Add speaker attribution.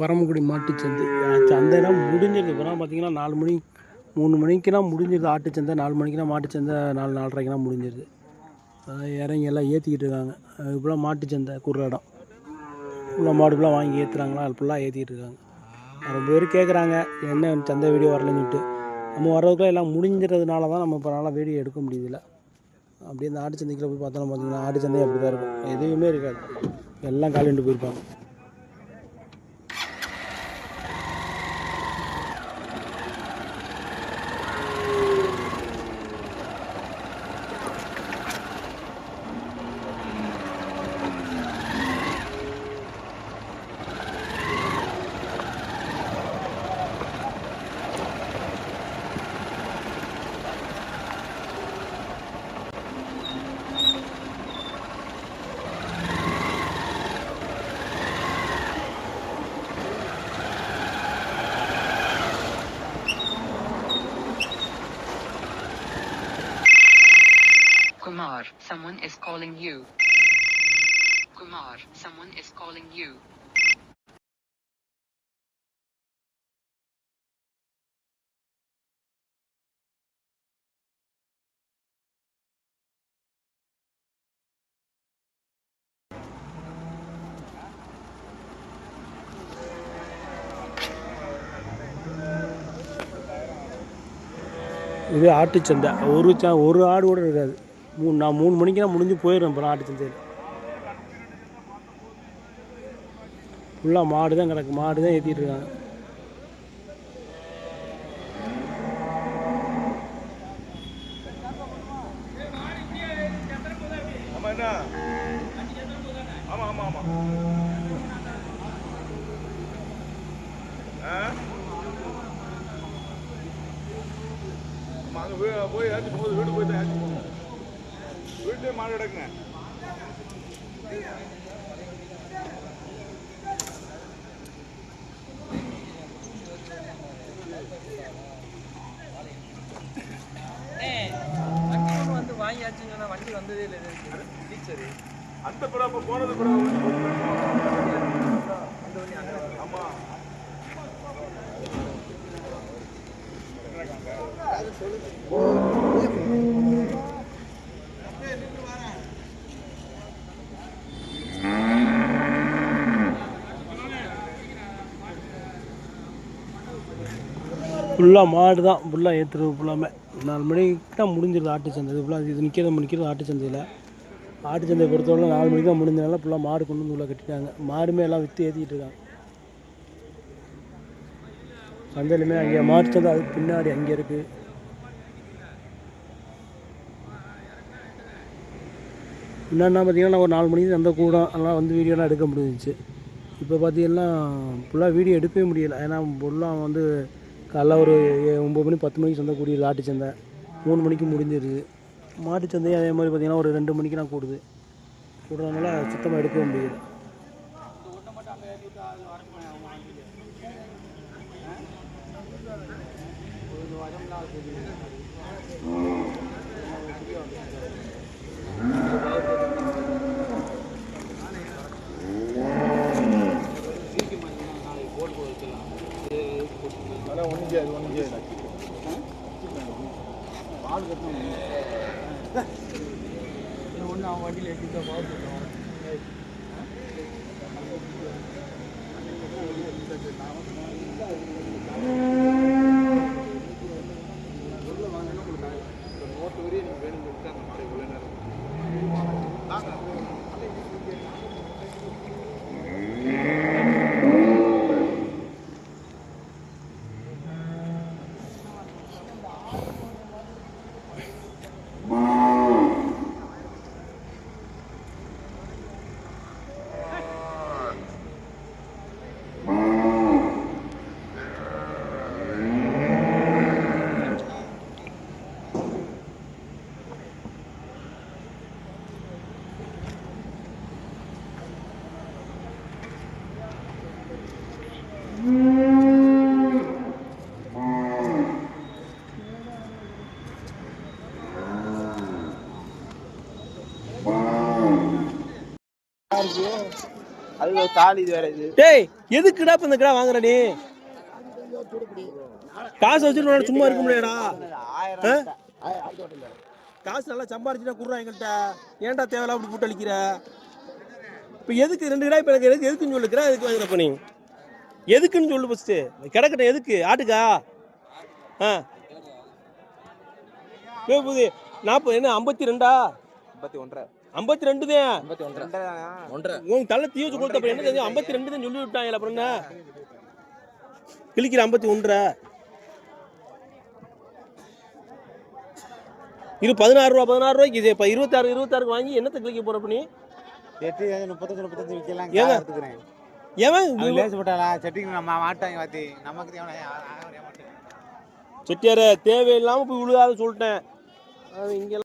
Speaker 1: பரமக்குடி மாட்டுச்சந்தை சந்தைனா முடிஞ்சிருது. இப்போலாம் பார்த்தீங்கன்னா நாலு மணி மூணு மணிக்கெல்லாம் முடிஞ்சிருது. ஆட்டுச்சந்தை நாலு மணிக்கெலாம் மாட்டுச்சந்தை நாலு நாலரைக்கெலாம் முடிஞ்சிருது. இறங்கி எல்லாம் ஏற்றிக்கிட்டு இருக்காங்க. அதுக்குள்ளே இப்போலாம் மாட்டுச்சந்தை குர்ற இடம். ஃபுல்லாக மாடுலாம் வாங்கி ஏற்றுறாங்களா அது ஃபுல்லாக ஏற்றிக்கிட்டு இருக்காங்க. ரொம்ப பேர் கேட்குறாங்க என்ன சந்தை வீடியோ வரலன்னு சொல்லிட்டு. நம்ம வர்றதுக்குள்ள எல்லாம் முடிஞ்சிறதுனால தான் நம்ம இப்போ நல்லா வீடியோ எடுக்க முடியுதில்ல அப்படியே இந்த ஆட்டு சந்தைக்குள்ள போய் பார்த்தோம்னா பார்த்தீங்கன்னா ஆட்டு சந்தை அப்படி தான் இருக்கும். எதுவுமே இருக்காது. எல்லாம் காலிண்டு போயிருப்பாங்க
Speaker 2: Kumar, someone is calling you. Kumar, someone is calling you.
Speaker 1: இது ஆட்டுச்சந்தை ஒரு ச ஒரு ஆடு கூட இருக்காது மூணு நான் மூணு மணிக்கெல்லாம் முடிஞ்சு போயிடுவேன் இப்போ ஆட்டுச்சந்தையில் ஃபுல்லாக மாடு தான் கிடக்கு மாடு தான் ஏற்றிட்டு இருக்காங்க.
Speaker 3: ஆமா ஆமா ஆமா போய் போய் போகுது போய் தான் மாடு கிடக்குங்க
Speaker 4: வந்து வாங்கியாச்சுன்னு சொன்னா வண்டி வந்ததே இல்லை டீச்சரு
Speaker 3: அந்த பிறகு அப்போ போனது பிறகு ஆமா.
Speaker 1: ஃபுல்லாக மாடு தான் ஃபுல்லாக ஏற்றுறது ஃபுல்லாமே. நாலு மணிக்கு தான் முடிஞ்சிருது ஆட்டு சந்தை. இது ஃபுல்லாக இது நிற்கிறது நிற்கிறது ஆட்டு சந்தையில். ஆட்டு சந்தையை பொறுத்தவரை நாலு மணிக்கு தான் முடிஞ்சனால ஃபுல்லாக மாடு கொண்டு வந்து உள்ளே கட்டிட்டாங்க. மாடுமே எல்லாம் விற்று ஏற்றிக்கிட்டு இருக்காங்க. சந்தையிலுமே அங்கே மாட்டு சந்தை அதுக்கு பின்னாடி அங்கே இருக்குது என்னென்னா பார்த்தீங்கன்னா ஒரு நாலு மணிக்கு அந்த கூடம். அதெல்லாம் வந்து வீடியோலாம் எடுக்க முடிஞ்சிச்சு. இப்போ பார்த்தீங்கன்னா ஃபுல்லாக வீடியோ எடுக்கவே முடியலை. ஏன்னா ஃபுல்லாக வந்து காலைல ஒரு ஒம்பது மணி பத்து மணிக்கு சந்தை கூடியது ஆட்டு சந்தை. மூணு மணிக்கு முடிஞ்சிருது. மாட்டு சந்தையும் அதே மாதிரி பார்த்திங்கன்னா ஒரு ரெண்டு மணிக்கெலாம் கூடுது. கூடுறதுனால சுத்தமாக
Speaker 3: எடுக்க முடியுது Thank you.
Speaker 4: ஒன்று அவன் வண்டியில் ஏற்றிட்டு பார்த்துட்டோம்
Speaker 5: அது வேற இது.
Speaker 6: டேய் எதுக்குடா இப்ப இந்த கிடா வாங்குற நீ? காசு வச்சுட்டு சும்மா இருக்க முடியாடா காசு நல்லா சம்பாரிச்சுட்டா குடுறா எங்கள்கிட்ட ஏன்டா தேவையில்லாம் அப்படி போட்டு அழிக்கிற? இப்போ எதுக்கு ரெண்டு கிடா இப்போ எனக்கு எதுக்கு எதுக்குன்னு சொல்லுக்கிறேன் எதுக்கு வாங்குறப்ப நீ? எதுக்குன்னு சொல்லு ஃபஸ்ட்டு கிடக்கட்டும் எதுக்கு? ஆட்டுக்கா? ஆ. புது நாற்பது என்ன ஐம்பத்தி ரெண்டா?
Speaker 5: ஐம்பத்தி ஒன்றரை.
Speaker 6: ஐம்பத்தி ரெண்டு தான் உன் தலை தீ வச்சு கொடுத்த அப்புறம் என்ன தெரியும்? ஐம்பத்தி ரெண்டு தான் சொல்லி விட்டாங்க அப்புறம் என்ன? கிழிக்கிற ஐம்பத்தி ஒன்றரை. இரு பதினாறு ரூபா பதினாறு ரூபாய்க்கு இது இப்போ இருபத்தாறு இருபத்தாறுக்கு வாங்கி என்னத்தை கிழிக்க போற நீ?
Speaker 5: எட்டு முப்பத்தஞ்சு முப்பத்தஞ்சு விற்கலாம்
Speaker 6: ஏங்க? செட்டியார தேவையில்லாம போய் விழுகாத சொல்லிட்டேன். அது இங்க